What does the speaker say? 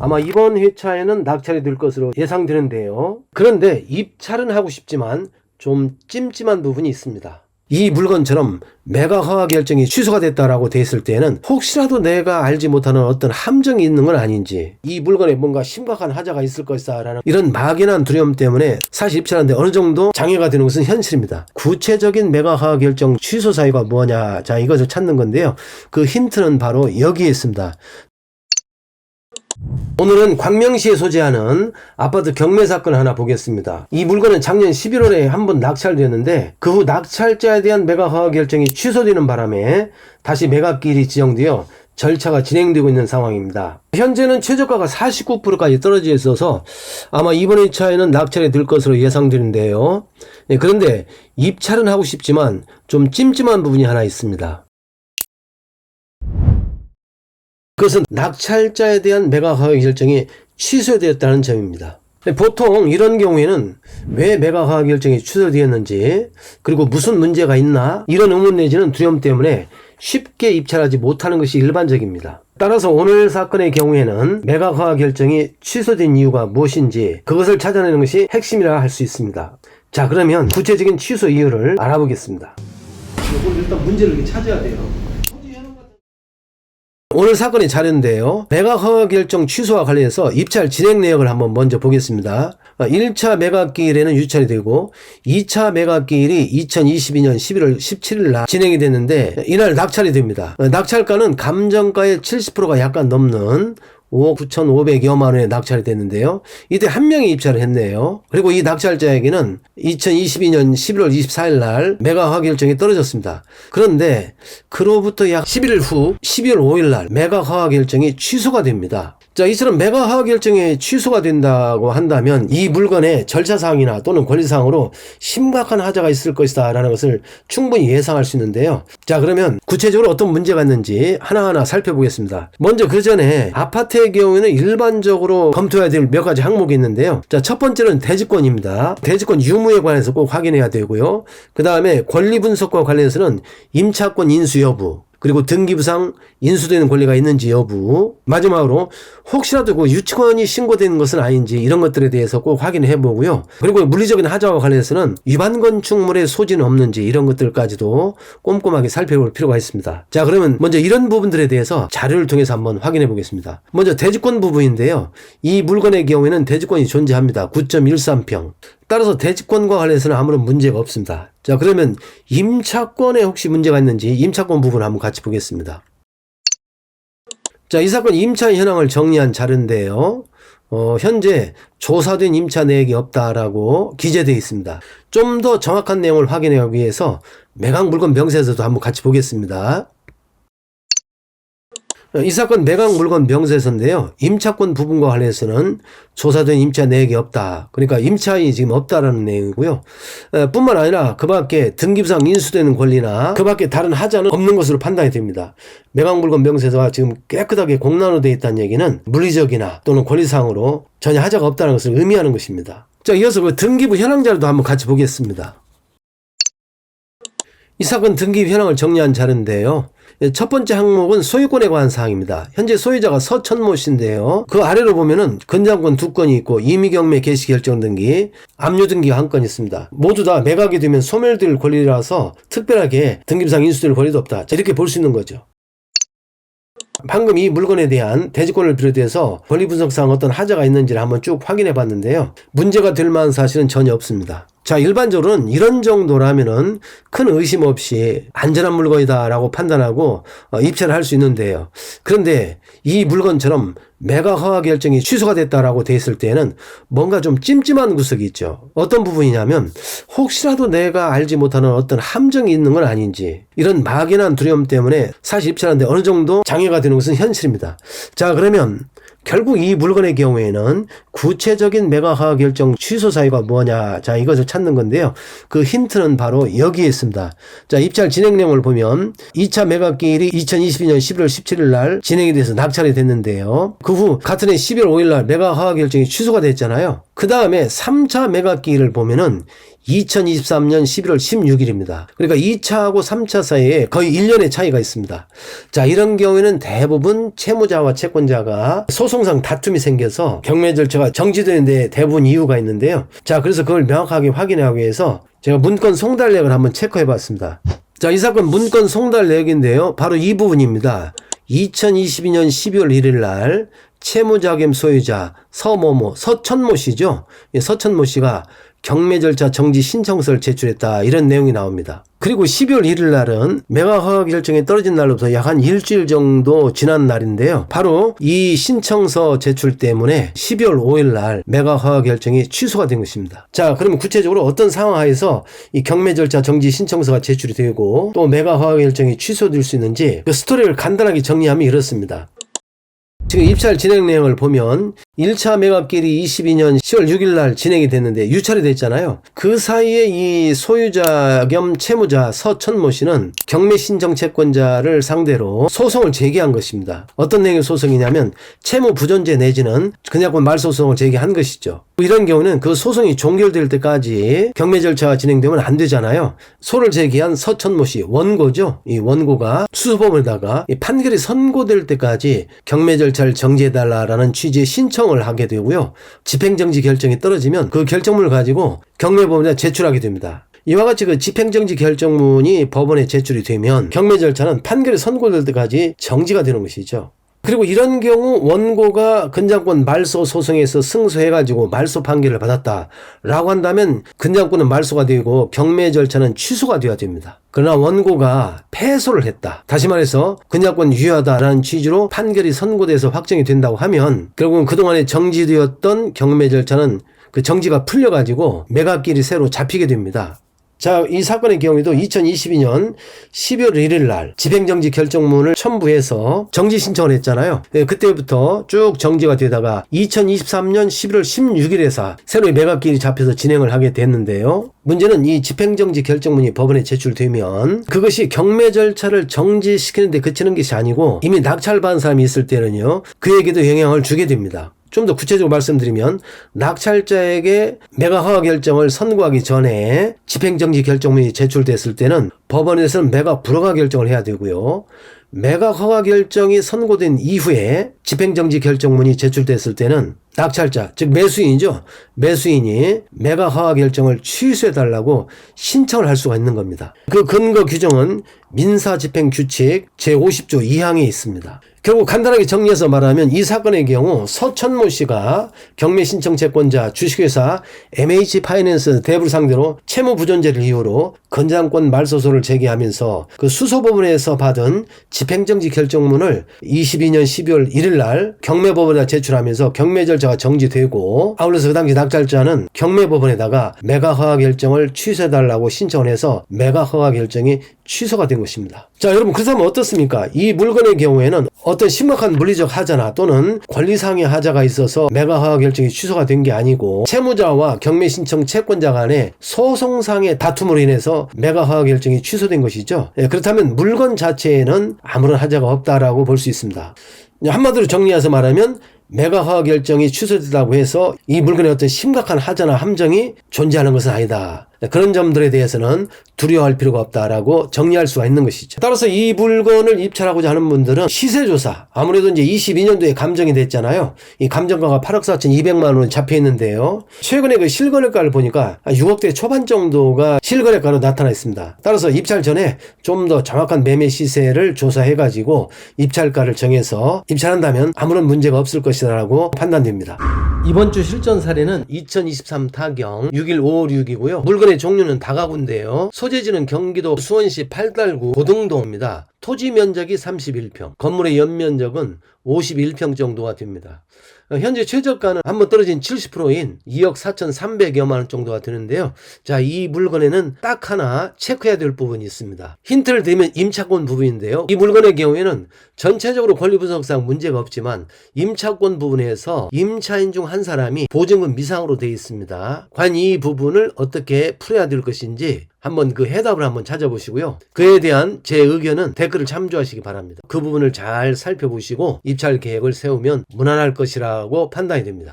아마 이번 회차에는 낙찰이 될 것으로 예상되는데요. 그런데 입찰은 하고 싶지만 좀 찜찜한 부분이 있습니다. 이 물건처럼 매각 허가 결정이 취소가 됐다라고 돼 있을 때에는 혹시라도 내가 알지 못하는 어떤 함정이 있는 건 아닌지 이 물건에 뭔가 심각한 하자가 있을 것이다라는 이런 막연한 두려움 때문에 사실 입찰하는데 어느 정도 장애가 되는 것은 현실입니다. 구체적인 매각 허가 결정 취소 사유가 뭐냐 자 이것을 찾는 건데요. 그 힌트는 바로 여기에 있습니다. 오늘은 광명시에 소재하는 아파트 경매 사건 하나 보겠습니다. 이 물건은 작년 11월에 한 번 낙찰되었는데 그 후 낙찰자에 대한 매각 허가 결정이 취소되는 바람에 다시 매각기일이 지정되어 절차가 진행되고 있는 상황입니다. 현재는 최저가가 49%까지 떨어져 있어서 아마 이번 회차에는 낙찰이 될 것으로 예상되는데요. 네, 그런데 입찰은 하고 싶지만 좀 찜찜한 부분이 하나 있습니다. 그것은 낙찰자에 대한 매각 허가 결정이 취소되었다는 점입니다. 보통 이런 경우에는 왜 매각 허가 결정이 취소되었는지 그리고 무슨 문제가 있나 이런 의문 내지는 두려움 때문에 쉽게 입찰하지 못하는 것이 일반적입니다. 따라서 오늘 사건의 경우에는 매각 허가 결정이 취소된 이유가 무엇인지 그것을 찾아내는 것이 핵심이라 할 수 있습니다. 자 그러면 구체적인 취소 이유를 알아보겠습니다. 이걸 일단 문제를 찾아야 돼요. 오늘 사건의 자료인데요. 매각 허가 결정 취소와 관련해서 입찰 진행 내역을 한번 먼저 보겠습니다. 1차 매각 기일에는 유찰이 되고 2차 매각 기일이 2022년 11월 17일 날 진행이 됐는데 이날 낙찰이 됩니다. 낙찰가는 감정가의 70%가 약간 넘는 5억 9,500여만 원에 낙찰이 됐는데요. 이때 한 명이 입찰을 했네요. 그리고 이 낙찰자에게는 2022년 11월 24일 날 매각 허가 결정이 떨어졌습니다. 그런데 그로부터 약 11일 후 12월 5일 날 매각 허가 결정이 취소가 됩니다. 자, 이처럼 매각 허가 결정이 취소가 된다고 한다면 이 물건의 절차사항이나 또는 권리사항으로 심각한 하자가 있을 것이다 라는 것을 충분히 예상할 수 있는데요. 자, 그러면 구체적으로 어떤 문제가 있는지 하나하나 살펴보겠습니다. 먼저 그 전에 아파트의 경우에는 일반적으로 검토해야 될 몇 가지 항목이 있는데요. 자, 첫 번째는 대지권입니다. 대지권 유무에 관해서 꼭 확인해야 되고요. 그 다음에 권리 분석과 관련해서는 임차권 인수 여부, 그리고 등기부상 인수되는 권리가 있는지 여부. 마지막으로 혹시라도 그 유치원이 신고된 것은 아닌지 이런 것들에 대해서 꼭 확인해 보고요. 그리고 물리적인 하자와 관련해서는 위반 건축물의 소지는 없는지 이런 것들까지도 꼼꼼하게 살펴볼 필요가 있습니다. 자, 그러면 먼저 이런 부분들에 대해서 자료를 통해서 한번 확인해 보겠습니다. 먼저 대지권 부분인데요. 이 물건의 경우에는 대지권이 존재합니다. 9.13평. 따라서 대지권과 관련해서는 아무런 문제가 없습니다. 자, 그러면 임차권에 혹시 문제가 있는지 임차권 부분 한번 같이 보겠습니다. 자, 이 사건 임차 현황을 정리한 자료인데요. 어, 현재 조사된 임차 내역이 없다라고 기재되어 있습니다. 좀 더 정확한 내용을 확인하기 위해서 매각 물건 명세서도 한번 같이 보겠습니다. 이 사건 매각 물건 명세서인데요. 임차권 부분과 관련해서는 조사된 임차 내역이 없다. 그러니까 임차인이 지금 없다라는 내용이고요. 에, 뿐만 아니라 그 밖에 등기부상 인수되는 권리나 그 밖에 다른 하자는 없는 것으로 판단이 됩니다. 매각 물건 명세서가 지금 깨끗하게 공란화되어 있다는 얘기는 물리적이나 또는 권리상으로 전혀 하자가 없다는 것을 의미하는 것입니다. 자, 이어서 그 등기부 현황 자료도 한번 같이 보겠습니다. 이 사건 등기 현황을 정리한 자료인데요. 첫 번째 항목은 소유권에 관한 사항입니다. 현재 소유자가 서천모 씨인데요. 그 아래로 보면은 건장권 두 건이 있고 임의경매 개시 결정 등기, 압류 등기가 한 건 있습니다. 모두 다 매각이 되면 소멸될 권리라서 특별하게 등기부상 인수될 권리도 없다. 자, 이렇게 볼 수 있는 거죠. 방금 이 물건에 대한 대지권을 비롯해서 권리 분석상 어떤 하자가 있는지를 한번 쭉 확인해 봤는데요. 문제가 될 만한 사실은 전혀 없습니다. 자, 일반적으로는 이런 정도라면은 큰 의심 없이 안전한 물건이다라고 판단하고 어, 입찰을 할 수 있는데요. 그런데 이 물건처럼 매각 허가 결정이 취소가 됐다라고 돼 있을 때에는 뭔가 좀 찜찜한 구석이 있죠. 어떤 부분이냐면 혹시라도 내가 알지 못하는 어떤 함정이 있는 건 아닌지 이런 막연한 두려움 때문에 사실 입찰하는데 어느 정도 장애가 되는 것은 현실입니다. 자, 그러면 결국 이 물건의 경우에는 구체적인 매각 허가 결정 취소 사유가 뭐냐. 자, 이것을 찾는 건데요. 그 힌트는 바로 여기에 있습니다. 자, 입찰 진행 내용을 보면 2차 매각 기일이 2022년 11월 17일 날 진행이 돼서 낙찰이 됐는데요. 그 후 같은 해 12월 5일 날 매각 허가 결정이 취소가 됐잖아요. 그 다음에 3차 매각기일을 보면은 2023년 11월 16일입니다. 그러니까 2차하고 3차 사이에 거의 1년의 차이가 있습니다. 자, 이런 경우에는 대부분 채무자와 채권자가 소송상 다툼이 생겨서 경매 절차가 정지되는데 대부분 이유가 있는데요. 자, 그래서 그걸 명확하게 확인하기 위해서 제가 문건 송달력을 한번 체크해 봤습니다. 자, 이 사건 문건 송달 내역인데요. 바로 이 부분입니다. 2022년 12월 1일 날 채무자 겸 소유자 서모모 서천모 씨죠. 예, 서천모 씨가 경매 절차 정지 신청서를 제출했다 이런 내용이 나옵니다. 그리고 12월 1일 날은 매각 허가 결정이 떨어진 날로부터 약 한 일주일 정도 지난 날인데요. 바로 이 신청서 제출 때문에 12월 5일 날 매각 허가 결정이 취소가 된 것입니다. 자, 그러면 구체적으로 어떤 상황하에서 이 경매 절차 정지 신청서가 제출이 되고 또 매각 허가 결정이 취소될 수 있는지 그 스토리를 간단하게 정리하면 이렇습니다. 지금 입찰 진행 내용을 보면 1차 매각길이 22년 10월 6일 날 진행이 됐는데 유찰이 됐잖아요. 그 사이에 이 소유자 겸 채무자 서천모 씨는 경매 신청 채권자를 상대로 소송을 제기한 것입니다. 어떤 내용의 소송이냐면 채무 부존재 내지는 그냥권 말소송을 제기한 것이죠. 이런 경우는 그 소송이 종결될 때까지 경매 절차가 진행되면 안 되잖아요. 소를 제기한 서천모 씨 원고죠. 이 원고가 수소범에다가 이 판결이 선고될 때까지 경매 절차 를 정지해달라라는 취지의 신청을 하게 되고요. 집행정지 결정이 떨어지면 그 결정문을 가지고 경매법원에 제출하게 됩니다. 이와 같이 그 집행정지 결정문이 법원에 제출이 되면 경매 절차는 판결이 선고될 때까지 정지가 되는 것이죠. 그리고 이런 경우 원고가 근장권 말소 소송에서 승소해가지고 말소 판결을 받았다라고 한다면 근장권은 말소가 되고 경매 절차는 취소가 되어야 됩니다. 그러나 원고가 패소를 했다. 다시 말해서 근장권 유효하다라는 취지로 판결이 선고돼서 확정이 된다고 하면 결국은 그동안에 정지되었던 경매 절차는 그 정지가 풀려가지고 매각길이 새로 잡히게 됩니다. 자, 이 사건의 경우에도 2022년 12월 1일 날 집행정지 결정문을 첨부해서 정지 신청을 했잖아요. 예, 그때부터 쭉 정지가 되다가 2023년 11월 16일에서 새로이 매각길이 잡혀서 진행을 하게 됐는데요. 문제는 이 집행정지 결정문이 법원에 제출되면 그것이 경매 절차를 정지시키는데 그치는 것이 아니고 이미 낙찰받은 사람이 있을 때는요. 그에게도 영향을 주게 됩니다. 좀 더 구체적으로 말씀드리면 낙찰자에게 매각 허가 결정을 선고하기 전에 집행정지 결정문이 제출됐을 때는 법원에서는 매각 불허가 결정을 해야 되고요. 매각 허가 결정이 선고된 이후에 집행정지 결정문이 제출됐을 때는 낙찰자, 즉 매수인이죠. 매수인이 매각 허가 결정을 취소해 달라고 신청을 할 수가 있는 겁니다. 그 근거 규정은 민사집행 규칙 제50조 2항에 있습니다. 결국 간단하게 정리해서 말하면 이 사건의 경우 서천모 씨가 경매 신청 채권자 주식회사 MH 파이낸스 대부를 상대로 채무 부존재를 이유로 건장권 말소소를 제기하면서 그 수소법원에서 받은 집행정지 결정문을 22년 12월 1일 날 경매법원에 제출하면서 경매 절차가 정지되고 아울러서 그 당시 낙찰자는 경매법원에다가 매각 허가 결정을 취소해달라고 신청을 해서 매각 허가 결정이 취소가 된 것입니다. 자 여러분 그렇다면 어떻습니까? 이 물건의 경우에는 어떤 심각한 물리적 하자나 또는 권리상의 하자가 있어서 매각 허가 결정이 취소가 된 게 아니고 채무자와 경매 신청 채권자 간의 소송상의 다툼으로 인해서 매각 허가 결정이 취소된 것이죠. 예, 그렇다면 물건 자체에는 아무런 하자가 없다라고 볼 수 있습니다. 한마디로 정리해서 말하면 매각 허가 결정이 취소됐다고 해서 이 물건에 어떤 심각한 하자나 함정이 존재하는 것은 아니다. 그런 점들에 대해서는 두려워할 필요가 없다라고 정리할 수가 있는 것이죠. 따라서 이 물건을 입찰하고자 하는 분들은 시세조사, 아무래도 이제 22년도에 감정이 됐잖아요. 이 감정가가 8억 4천2백만 원 잡혀 있는데요. 최근에 그 실거래가를 보니까 6억대 초반 정도가 실거래가로 나타나 있습니다. 따라서 입찰 전에 좀 더 정확한 매매 시세를 조사해가지고 입찰가를 정해서 입찰한다면 아무런 문제가 없을 것이라고 판단됩니다. 이번 주 실전 사례는 2023 타경 61556이고요. 물건 의 종류는 다가구인데요. 소재지는 경기도 수원시 팔달구 고등도입니다. 토지 면적이 31평, 건물의 연면적은 51평 정도가 됩니다. 어, 현재 최저가는 한번 떨어진 70%인 2억 4,300여만 원 정도가 되는데요. 자, 이 물건에는 딱 하나 체크해야 될 부분이 있습니다. 힌트를 드리면 임차권 부분인데요. 이 물건의 경우에는 전체적으로 권리 분석상 문제가 없지만 임차권 부분에서 임차인 중 한 사람이 보증금 미상으로 되어 있습니다. 과연 이 부분을 어떻게 풀어야 될 것인지 한번 그 해답을 한번 찾아보시고요. 그에 대한 제 의견은 댓글을 참조하시기 바랍니다. 그 부분을 잘 살펴보시고 입찰 계획을 세우면 무난할 것이라고 판단이 됩니다.